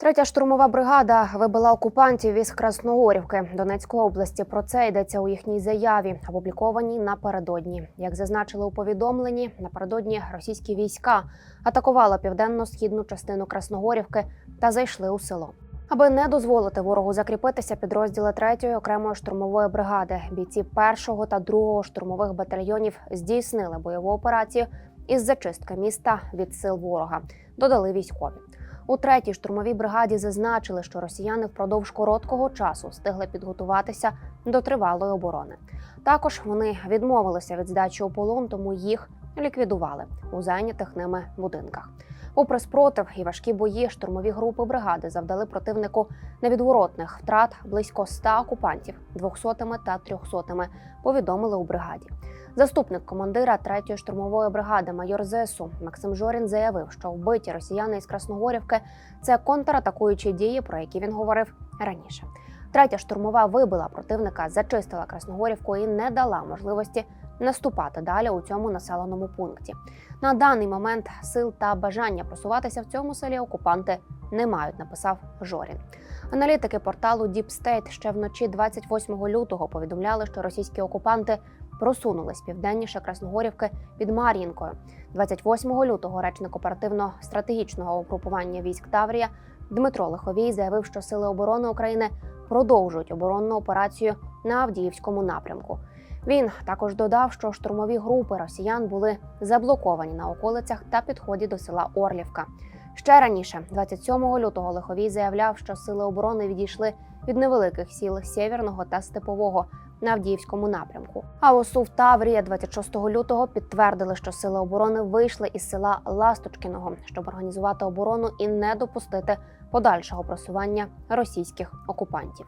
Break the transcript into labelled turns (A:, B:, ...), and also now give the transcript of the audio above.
A: Третя штурмова бригада вибила окупантів із Красногорівки Донецької області. Про це йдеться у їхній заяві, опублікованій напередодні. Як зазначили у повідомленні, напередодні російські війська атакували південно-східну частину Красногорівки та зайшли у село. Аби не дозволити ворогу закріпитися, підрозділи 3-ї окремої штурмової бригади, бійці 1-го та 2-го штурмових батальйонів здійснили бойову операцію із зачистки міста від сил ворога. Додали військові. У третій штурмовій бригаді зазначили, що росіяни впродовж короткого часу встигли підготуватися до тривалої оборони. Також вони відмовилися від здачі у полон, тому їх ліквідували у зайнятих ними будинках. Попри спротив і важкі бої, штурмові групи бригади завдали противнику невідворотних втрат близько 100 окупантів 200-ми та 300-ми, повідомили у бригаді. Заступник командира 3-ї штурмової бригади майор ЗСУ Максим Жорін заявив, що вбиті росіяни із Красногорівки це контратакуючі дії, про які він говорив раніше. Третя штурмова вибила противника, зачистила Красногорівку і не дала можливості наступати далі у цьому населеному пункті. На даний момент сил та бажання просуватися в цьому селі окупанти не мають, написав Жорін. Аналітики порталу Deep State ще вночі 28 лютого повідомляли, що російські окупанти просунулись південніше Красногорівки під Мар'їнкою. 28 лютого речник оперативно-стратегічного угрупування військ Таврія Дмитро Лиховій заявив, що сили оборони України продовжують оборонну операцію на Авдіївському напрямку. Він також додав, що штурмові групи росіян були заблоковані на околицях та підході до села Орлівка. Ще раніше, 27 лютого, Лиховій заявляв, що сили оборони відійшли від невеликих сіл Сєвєрного та Степового на Авдіївському напрямку. А ОСУ Таврія 26 лютого підтвердили, що сили оборони вийшли із села Ласточкиного, щоб організувати оборону і не допустити подальшого просування російських окупантів.